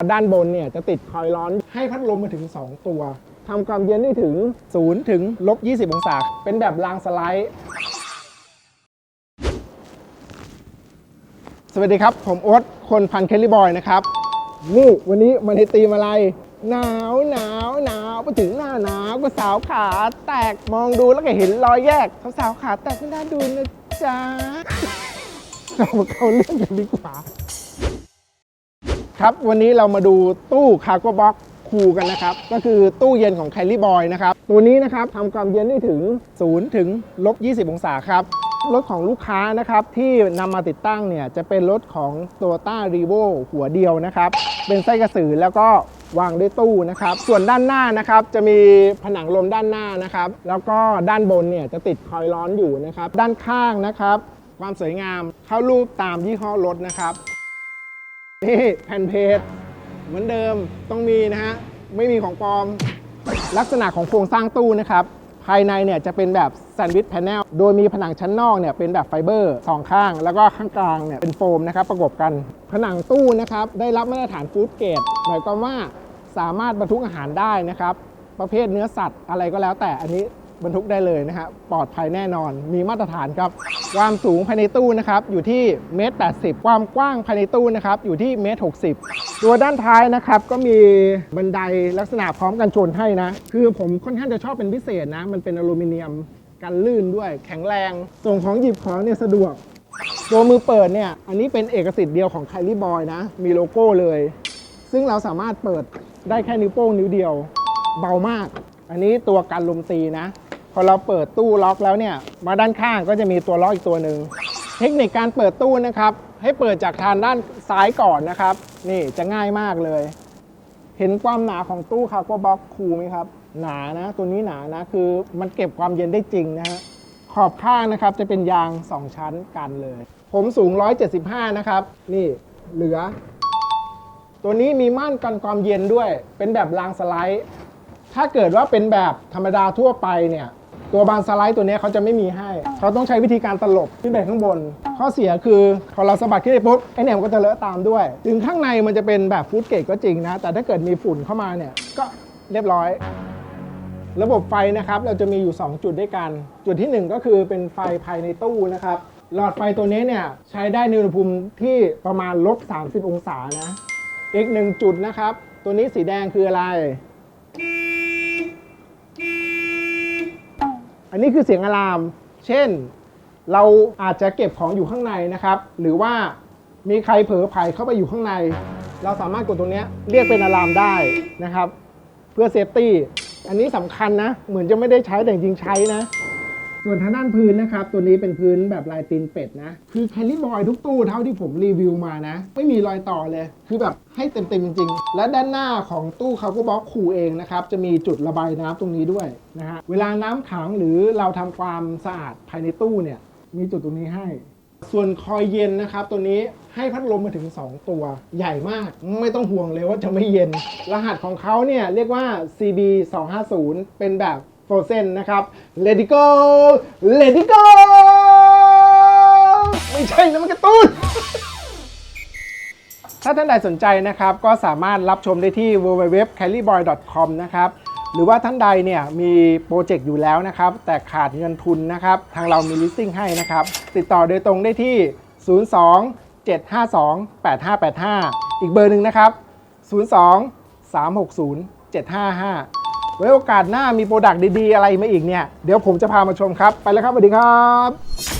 ด้านบนเนี่ยจะติดคอยล์ร้อนให้พัดลมมาถึง 2 ตัวทำความเย็นได้ถึง 0 ถึงลบ 20 องศา เป็นแบบรางสไลด์ สวัสดีครับ ผมโอ๊ตคนพันเคลลี่บอยนะครับ นี่วันนี้มันในตีมอะไร หนาวหนาวหนาวไปถึงหน้าหนาวก็สาวขาแตกมองดูแล้วก็เห็นรอยแยกสาวๆขาแตกไม่น่าดูนะจ๊ะเรามาเข้าเรื่องกันดีกว่า ครับวันนี้เรามาดูตู้คาร์โก้บ็อกคูกันนะครับ ก็คือตู้เย็นของ c a ลี่บอยนะครับ ตัวนี้นะครับทำความเย็นได้ถึง 0 ถึงลบ 20 องศาครับ รถของลูกค้านะครับที่นำมาติดตั้งเนี่ยจะเป็นรถของ t o y o t a r e v o หัวเดียวนะครับ เป็นไส้กระสือแล้วก็วางด้วยตู้นะครับ ส่วนด้านหน้านะครับจะมีผนังลมด้านหน้านะครับ แล้วก็ด้านบนเนี่ยจะติดคอยล์ร้อนอยู่นะครับ ด้านข้างนะครับ ความสวยงามเข้ารูปตามยี่ห้อรถนะครับ นี่แผ่นเพจเหมือนเดิมต้องมีนะฮะ ไม่มีของปลอม ลักษณะของโครงสร้างตู้นะครับ ภายในเนี่ยจะเป็นแบบแซนด์วิชแพนเนลโดยมีผนังชั้นนอกเนี่ยเป็นแบบไฟเบอร์สองข้าง แล้วก็ข้างกลางเนี่ยเป็นโฟมนะครับประกบกัน ผนังตู้นะครับได้รับมาตรฐานฟู้ดเกรดหมายความว่าสามารถบรรทุกอาหารได้นะครับ ประเภทเนื้อสัตว์อะไรก็แล้วแต่อันนี้ บรรทุกได้เลยนะฮะปลอดภัยแน่นอน มีมาตรฐานครับ ความสูงภายในตู้นะครับอยู่ที่เมตร80ความกว้างภายในตู้นะครับอยู่ที่เมตร60ตัวด้านท้ายนะครับก็มีบันไดลักษณะพร้อมกันชนให้นะ คือผมค่อนข้างจะชอบเป็นพิเศษนะ มันเป็นอลูมิเนียมกันลื่นด้วยแข็งแรง ส่งของหยิบของเนี่ยสะดวก ตัวมือเปิดเนี่ยอันนี้เป็นเอกสิทธิ์เดียวของไคลี่บอยนะ มีโลโก้เลย ซึ่งเราสามารถเปิดได้แค่นิ้วโป้งนิ้วเดียว เบามาก อันนี้ตัวกันลมตีนะ อเราเปิดตู้ล็อกแล้วเนี่ย มาด้านข้างก็จะมีตัวล็อกอีกตัวหนึ่ง เทคนิคการเปิดตู้นะครับ ให้เปิดจากทางด้านซ้ายก่อนนะครับ นี่จะง่ายมากเลย เห็นความหนาของตู้คาร์โก้บ็อกคูลไหมครับ หนานะ ตัวนี้หนานะ คือมันเก็บความเย็นได้จริงนะฮะ ขอบข้างนะครับจะเป็นยาง 2 ชั้นกันเลย ผมสูง 175 นะครับ นี่เหลือ ตัวนี้มีม่านกันความเย็นด้วย เป็นแบบรางสไลด์ถ้าเกิดว่าเป็นแบบธรรมดาทั่วไปเนี่ย ตัวบานสไลด์ตัวเนี้ยเขาจะไม่มีให้ เขาต้องใช้วิธีการตลบขึ้นไปข้างบน ข้อเสียคือพอเราสะบัดขึ้นไปปุ๊บไอเนี่ยมันก็จะเลอะตามด้วย ถึงข้างในมันจะเป็นแบบฟู้ดเกรดก็จริงนะ แต่ถ้าเกิดมีฝุ่นเข้ามาเนี่ยก็เรียบร้อย ระบบไฟนะครับเราจะมีอยู่ 2 จุดด้วยกัน จุดทีหนึ่1 ก็คือเป็นไฟภายในตู้นะครับหลอดไฟตัวนี้เนี่ยใช้ได้ในอุณหภูมิที่ประมาณลบ 30 องศานะ อีกหนึ่งจุดนะครับ ตัวนี้สีแดงคืออะไร อันนี้คือเสียงอะลาม เช่น เราอาจจะเก็บของอยู่ข้างในนะครับ หรือว่ามีใครเผลอไผเข้าไปอยู่ข้างใน เราสามารถกดตรงนี้เรียกเป็นอะลามได้นะครับ เพื่อเซฟตี้ อันนี้สำคัญนะ เหมือนจะไม่ได้ใช้แต่จริงใช้นะ ส่วนทางด้านพื้นนะครับ ตัวนี้เป็นพื้นแบบลายตีนเป็ดนะ คือแคลรี่บอยทุกตู้เท่าที่ผมรีวิวมานะ ไม่มีรอยต่อเลย คือแบบให้เต็มๆจริง ๆ และด้านหน้าของตู้คาร์บบ็อกคูเองนะครับ จะมีจุดระบายน้ำตรงนี้ด้วยนะฮะ เวลาน้ำขังหรือเราทำความสะอาดภายในตู้เนี่ย มีจุดตรงนี้ให้ส่วนคอยเย็นนะครับ ตัวนี้ให้พัดลมมาถึง 2 ตัว ใหญ่มากไม่ต้องห่วงเลยว่าจะไม่เย็น รหัสของเขาเนี่ยเรียกว่า CB 250เป็นแบบ โฟเซนนะครับ Let it go Let it go ไม่ใช่นะมันกระตุ้นถ้าท่านใดสนใจนะครับ ก็สามารถรับชมได้ที่ www.carryboy.com นะครับหรือว่าท่านใดเนี่ยมีโปรเจกต์อยู่แล้วนะครับ แต่ขาดเงินทุนนะครับ ทางเรามี listing ให้นะครับ ติดต่อโดยตรงได้ที่ 02 752 8585 อีกเบอร์หนึ่งนะครับ 02 360 755 ไว้โอกาสหน้ามีโปรดักต์ดีๆ อะไรมาอีกเนี่ย เดี๋ยวผมจะพามาชมครับ ไปแล้วครับสวัสดีครับ